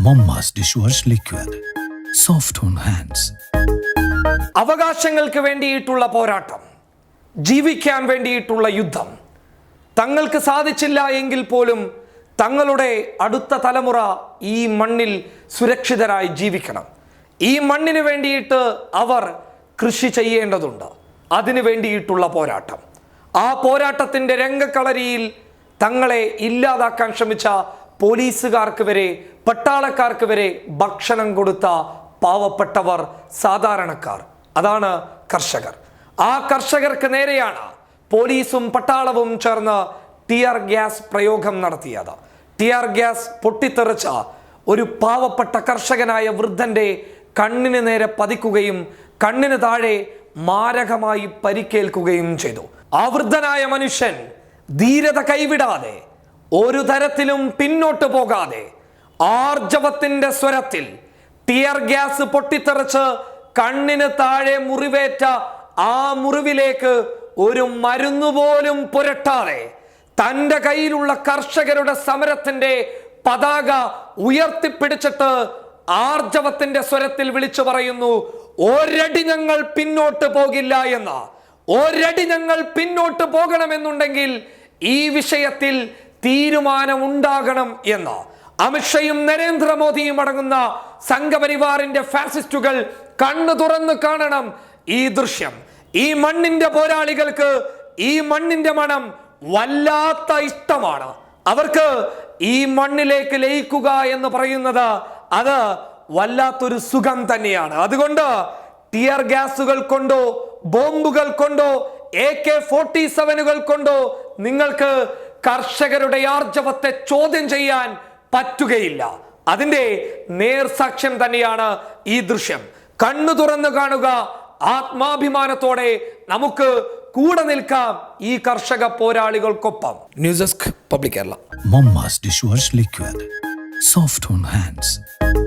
Momma's dishwash liquid soft on hands അവകാശങ്ങൾക്ക് വേണ്ടിയിട്ടുള്ള പോരാട്ടം. ജീവിക്കാൻ വേണ്ടിയിട്ടുള്ള യുദ്ധം. തങ്ങൾക്ക് സാധിച്ചില്ല എങ്കിൽ പോലും തങ്ങളുടെ അടുത്ത തലമുറ ഈ മണ്ണിൽ സുരക്ഷിതരായി ജീവിക്കണം. ഈ മണ്ണിന് വേണ്ടിയിട്ട് അവർ കൃഷി ചെയ്യേണ്ടതുണ്ട്. അതിനു വേണ്ടിയിട്ടുള്ള പോരാട്ടം. ആ പോരാട്ടത്തിന്റെ രംഗക്കളരിയിൽ തങ്ങളെ ഇല്ലാതാക്കാൻ ശ്രമിച്ച പോലീസുകാർക്ക് വരെ പട്ടാളക്കാർക്ക് വരെ ഭക്ഷണം കൊടുത്ത പാവപ്പെട്ടവർ സാധാരണക്കാർ. അതാണ് കർഷകർ. ആ കർഷകർക്ക് നേരെയാണ് പോലീസും പട്ടാളവും ചേർന്ന് ടിയർ ഗ്യാസ് പ്രയോഗം നടത്തിയത്. ടിയർ ഗ്യാസ് പൊട്ടിത്തെറിച്ച ഒരു പാവപ്പെട്ട കർഷകനായ വൃദ്ധന്റെ കണ്ണിന് നേരെ പതിക്കുകയും കണ്ണിന് താഴെ മാരകമായി പരിക്കേൽക്കുകയും ചെയ്തു. ആ വൃദ്ധനായ മനുഷ്യൻ ധീരത കൈവിടാതെ ഒരു തരത്തിലും പിന്നോട്ട് പോകാതെ ആർജവത്തിന്റെ സ്വരത്തിൽ ടിയർ ഗ്യാസ് പൊട്ടിത്തെറിച്ച് കണ്ണിന് താഴെ മുറിവേറ്റ ആ മുറിവിലേക്ക് ഒരു മരുന്നു പോലും പുരട്ടാതെ തന്റെ കയ്യിലുള്ള കർഷകരുടെ സമരത്തിന്റെ പതാക ഉയർത്തിപ്പിടിച്ചിട്ട് ആർജവത്തിന്റെ സ്വരത്തിൽ വിളിച്ചു പറയുന്നു ഒരടി ഞങ്ങൾ പിന്നോട്ട് പോകില്ല എന്ന്. ഒരടി ഞങ്ങൾ പിന്നോട്ട് പോകണമെന്നുണ്ടെങ്കിൽ ഈ വിഷയത്തിൽ തീരുമാനമുണ്ടാകണം എന്ന്. അമിത്ഷയും നരേന്ദ്രമോദിയും അടങ്ങുന്ന സംഘപരിവാറിന്റെ ഫാസിസ്റ്റുകൾ കണ്ണു തുറന്ന് കാണണം ഈ ദൃശ്യം. ഈ മണ്ണിന്റെ പോരാളികൾക്ക് ഈ മണ്ണിന്റെ മണം വല്ലാത്ത ഇഷ്ടമാണ്. അവർക്ക് ഈ മണ്ണിലേക്ക് ലയിക്കുക എന്ന് പറയുന്നത് അത് വല്ലാത്തൊരു സുഖം തന്നെയാണ്. അതുകൊണ്ട് ടിയർ ഗ്യാസുകൾ കൊണ്ടോ ബോംബുകൾ കൊണ്ടോ എ കെ ഫോർട്ടി സെവനുകൾ കൊണ്ടോ നിങ്ങൾക്ക് കർഷകരുടെ ആർജവത്തെ ചോദ്യം ചെയ്യാൻ പറ്റുകയില്ല. അതിന്റെ നേർസാക്ഷ്യം തന്നെയാണ് ഈ ദൃശ്യം. കണ്ണു തുറന്നു കാണുക ആത്മാഭിമാനത്തോടെ നമുക്ക് കൂടെ നിൽക്കാം ഈ കർഷക പോരാളികൾക്കൊപ്പം. News desk public Kerala. Liquid. Soft on hands.